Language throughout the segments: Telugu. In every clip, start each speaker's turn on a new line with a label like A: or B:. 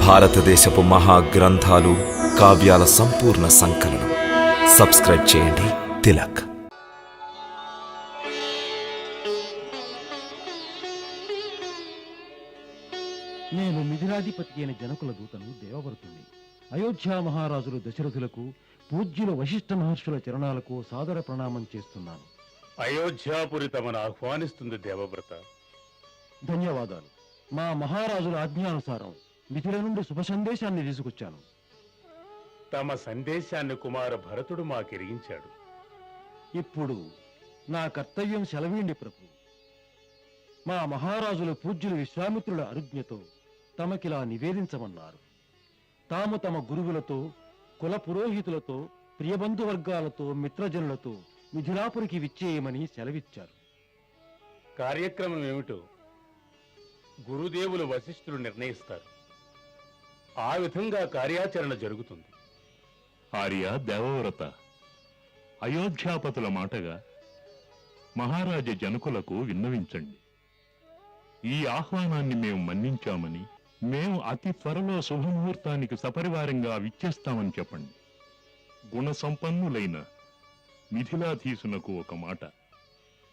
A: భారతదేశపు మహా గ్రంథాలు కావ్యాల సంపూర్ణ సంకలనం. సబ్స్క్రైబ్ చేయండి. తిలక్.
B: నేను మిథిలాధిపతి అయిన జనకుల దూతను దేవవ్రతుణ్ణి. అయోధ్య మహారాజులు దశరథులకు పూజ్యుల వశిష్ఠ మహర్షుల చరణాలకు సాదర ప్రణామం చేస్తున్నాను.
C: అయోధ్యాపురి తమను ఆహ్వానిస్తుంది దేవవ్రత.
B: ధన్యవాదాలు. మా మహారాజుల ఆజ్ఞానుసారం మిథిల నుండి శుభ సందేశాన్ని తీసుకొచ్చాను.
C: తమ సందేశాన్ని కుమార భరతుడు మాకెరిగించాడు.
B: ఇప్పుడు నా కర్తవ్యం సెలవీండి ప్రభు. మా మహారాజుల పూజ్యుల విశ్వామిత్రుల అనుజ్ఞతో తమకిలా నివేదించమన్నారు. తాము తమ గురువులతో కుల పురోహితులతో ప్రియబంధు వర్గాలతో మిత్రజనులతో మిథిలాపురికి విచ్చేయమని సెలవిచ్చారు.
C: కార్యక్రమం ఏమిటో గురుదేవులు వశిష్ఠులు నిర్ణయిస్తారు. ఆ విధంగా కార్యాచరణ జరుగుతుంది.
D: ఆర్య దేవవ్రత అయోధ్యాపతుల మాటగా మహారాజ జనకులకు విన్నవించండి. ఈ ఆహ్వానాన్ని మేము మన్నించామని మేము అతి త్వరలో శుభముహూర్తానికి సపరివారంగా విచ్చేస్తామని చెప్పండి. గుణ సంపన్నులైన మిథిలాధీసునకు ఒక మాట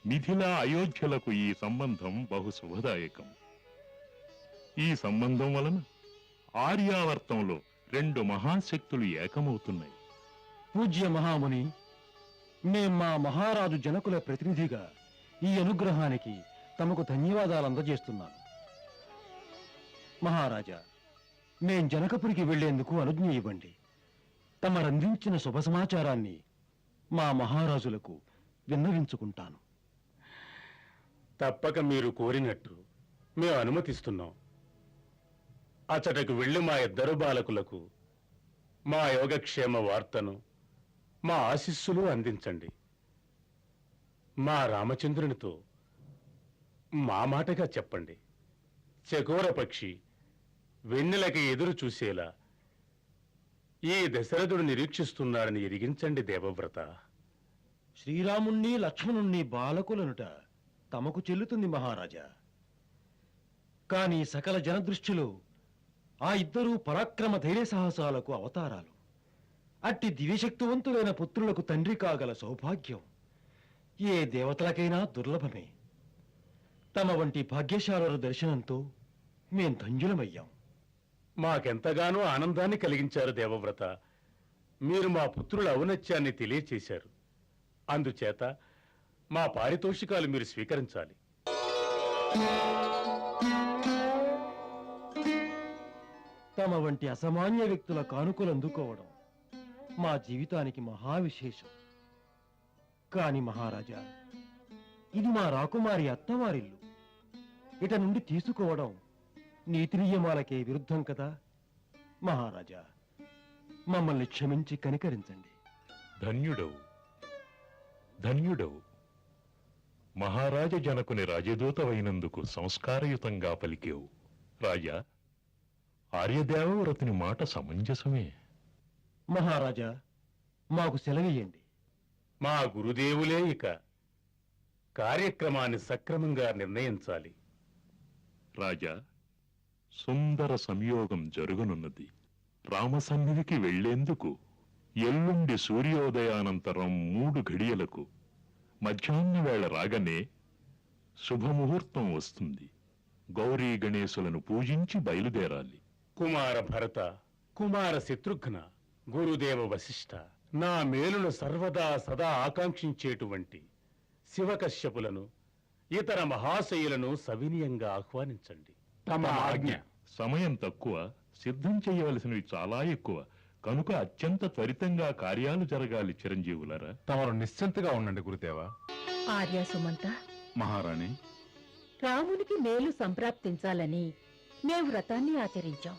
D: మిథిలా అయోధ్యలకు ఈ సంబంధం బహు శుభదాయకం. ఈ సంబంధం వలన ఆర్యావర్తంలో రెండు మహాశక్తులు ఏకమవుతున్నాయి.
B: పూజ్య మహాముని మేం మా మహారాజు జనకుల ప్రతినిధిగా ఈ అనుగ్రహానికి తమకు ధన్యవాదాలు అందజేస్తున్నాను. మహారాజా మేం జనకపురికి వెళ్ళేందుకు అనుజ్ఞ ఇవ్వండి. తమరందించిన శుభ సమాచారాన్ని మా మహారాజులకు విన్నవించుకుంటాను.
C: తప్పక మీరు కోరినట్టు మేము అనుమతిస్తున్నాం. అచటకు వెళ్ళి మా ఇద్దరు బాలకులకు. మా యోగక్షేమ వార్తను మా ఆశీస్సులు అందించండి. మా రామచంద్రునితో మా మాటగా చెప్పండి. చకోర పక్షి వెన్నెలకి ఎదురు చూసేలా ఈ దశరథుడు నిరీక్షిస్తున్నారని ఎరిగించండి దేవవ్రత.
B: శ్రీరాముణ్ణి లక్ష్మణుణ్ణి బాలకులనుట తమకు చెల్లుతుంది మహారాజా. కాని సకల జనదృష్టిలో ఆ ఇద్దరూ పరాక్రమ ధైర్య సాహసాలకు అవతారాలు. అట్టి దివ్యశక్తివంతులైన పుత్రులకు తండ్రి కాగల సౌభాగ్యం. ఏ దేవతలకైనా దుర్లభమే. తమ వంటి భాగ్యశాలుల దర్శనంతో మేం ధన్యులమయ్యాం.
C: మాకెంతగానో ఆనందాన్ని కలిగించారు దేవవ్రత. మీరు మా పుత్రుల ఔన్నత్యాన్ని తెలియచేశారు. అందుచేత మా పారితోషికాలు మీరు స్వీకరించాలి.
B: తమ వంటి అసామాన్య వ్యక్తుల కానుకలు అందుకోవడం మా జీవితానికి మహావిశేషం. కాని మహారాజా ఇది మా రాకుమారి అత్తవారిల్లు. ఇట నుండి తీసుకోవడం నీతి నియమాలకే విరుద్ధం కదా? మహారాజా మమ్మల్ని క్షమించి కనికరించండి.
D: ధన్యుడవు. ధన్యుడవు. మహారాజ జనకుని రాజదూతవైనందుకు సంస్కారయుతంగా పలికేవు. రాజా ఆర్యదేవవ్రతుని మాట సమంజసమే.
B: మహారాజా మాకు సెలవేయండి
C: మా గురుదేవులే ఇక కార్యక్రమాన్ని సక్రమంగా నిర్ణయించాలి.
D: రాజా సుందర సంయోగం జరుగునున్నది. రామసన్నిధికి వెళ్ళేందుకు ఎల్లుండి సూర్యోదయానంతరం మూడు ఘడియలకు మధ్యాహ్న వేళ రాగానే శుభముహూర్తం వస్తుంది. గౌరీ గణేశులను పూజించి బయలుదేరాలి.
C: కుమార భరత కుమార శత్రుఘ్న గురుదేవ వశిష్ఠ నా మేలును సర్వదా సదా ఆకాంక్షించేటువంటి శివకశ్యపులను ఇతర మహాశయులను సవినయంగా ఆహ్వానించండి. తమ ఆజ్ఞ.
D: సమయం తక్కువ సిద్ధం చేయవలసినవి చాలా ఎక్కువ. కనుక అత్యంత త్వరితంగా కార్యాలు జరగాలి చిరంజీవులరా.
E: తమరు నిశ్చింతగా ఉండండి గురుదేవా.
F: ఆర్య సుమంత.
E: మహారాణి.
F: రామునికి మేలు సంప్రాప్తించాలని మేము వ్రతాన్ని ఆచరించాం.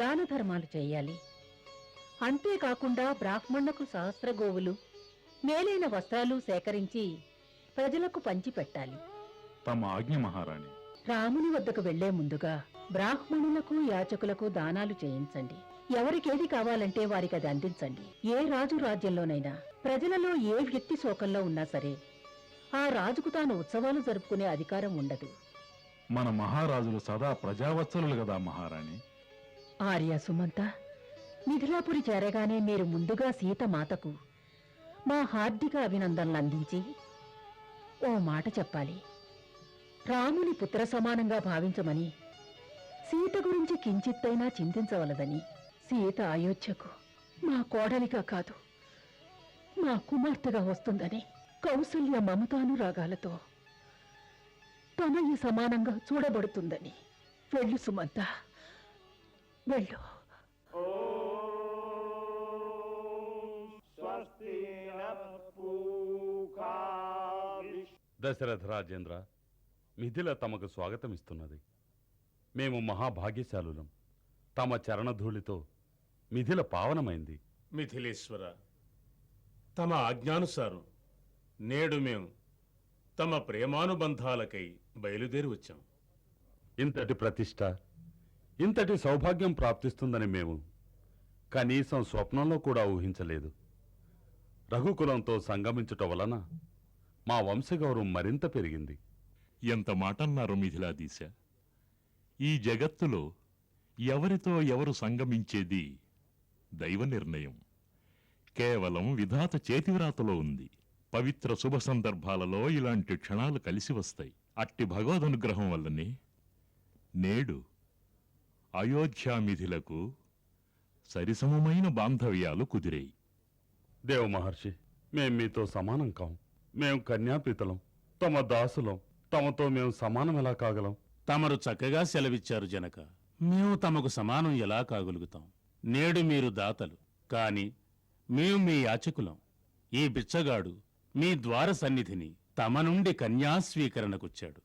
F: దాన ధర్మాలు చేయాలి. అంతేకాకుండా బ్రాహ్మణులకు సహస్ర గోవులు మేలైన వస్త్రాలు సేకరించి ప్రజలకు పంచిపెట్టాలి.
E: తమ ఆజ్ఞ మహారాణి.
F: రాముని వద్దకు వెళ్ళే ముందుగా బ్రాహ్మణులకు యాచకులకు దానాలు చేయించండి. ఎవరికేది కావాలంటే వారికి అది అందించండి. ఏ రాజు రాజ్యంలోనైనా ప్రజలలో ఏ వ్యక్తి శోకంలో ఉన్నా సరే ఆ రాజుకు తాను ఉత్సవాలు జరుపుకునే అధికారం ఉండదు.
E: మన మహారాజులు సదా ప్రజావత్సలులు కదా మహారాణి.
F: ఆర్య సుమంత మిథిలాపురి చేరగానే మీరు ముందుగా సీత మాతకు మా హార్దిక అభినందనలు అందించి ఓ మాట చెప్పాలి. రాముని పుత్ర సమానంగా భావించమని సీత గురించి కించిత్తైనా చింతించవలదని సీత అయోధ్యకు మా కోడలిగా కాదు మా కుమార్తెగా వస్తుందని కౌసల్య మమతానురాగాలతో తనయ్య సమానంగా చూడబడుతుందని వెళ్ళు సుమంత. వెళ్ళు.
G: దశరథ రాజేంద్ర మిథిల తమకు స్వాగతమిస్తున్నది. మేము మహాభాగ్యశాలులం. తమ చరణధూళితో మిథిల పావనమైంది.
C: మిథిలేశ్వర తమ ఆజ్ఞానుసారం నేడు మేము తమ ప్రేమానుబంధాలకై బయలుదేరి వచ్చాం.
G: ఇంతటి ప్రతిష్ట ఇంతటి సౌభాగ్యం ప్రాప్తిస్తుందని మేము కనీసం స్వప్నంలో కూడా ఊహించలేదు. రఘుకులంతో సంగమించుట వలన మా వంశగౌరవం మరింత పెరిగింది.
D: ఎంత మాటన్నారు మిథిలాదీశ. ఈ జగత్తులో ఎవరితో ఎవరు సంగమించేది దైవ నిర్ణయం. కేవలం విధాత చేతివ్రాతలో ఉంది. పవిత్ర శుభ సందర్భాలలో ఇలాంటి క్షణాలు కలిసి వస్తాయి. అట్టి భగవదనుగ్రహం వల్లనే నేడు అయోధ్యామిథులకు సరిసమమైన బాంధవ్యాలు కుదిరాయి.
G: దేవ మహర్షి మేం మీతో సమానం కాం. మేం కన్యాపితలం తమ దాసులం తమతో మేము సమానం ఎలా కాగలం?
H: తమరు చక్కగా సెలవిచ్చారు జనక. మేము తమకు సమానం ఎలా కాగలుగుతాం? నేడు మీరు దాతలు కాని మేము మీ యాచకులం. ఈ బిచ్చగాడు మీ ద్వార సన్నిధిని తమ నుండి కన్యాస్వీకరణకొచ్చాడు.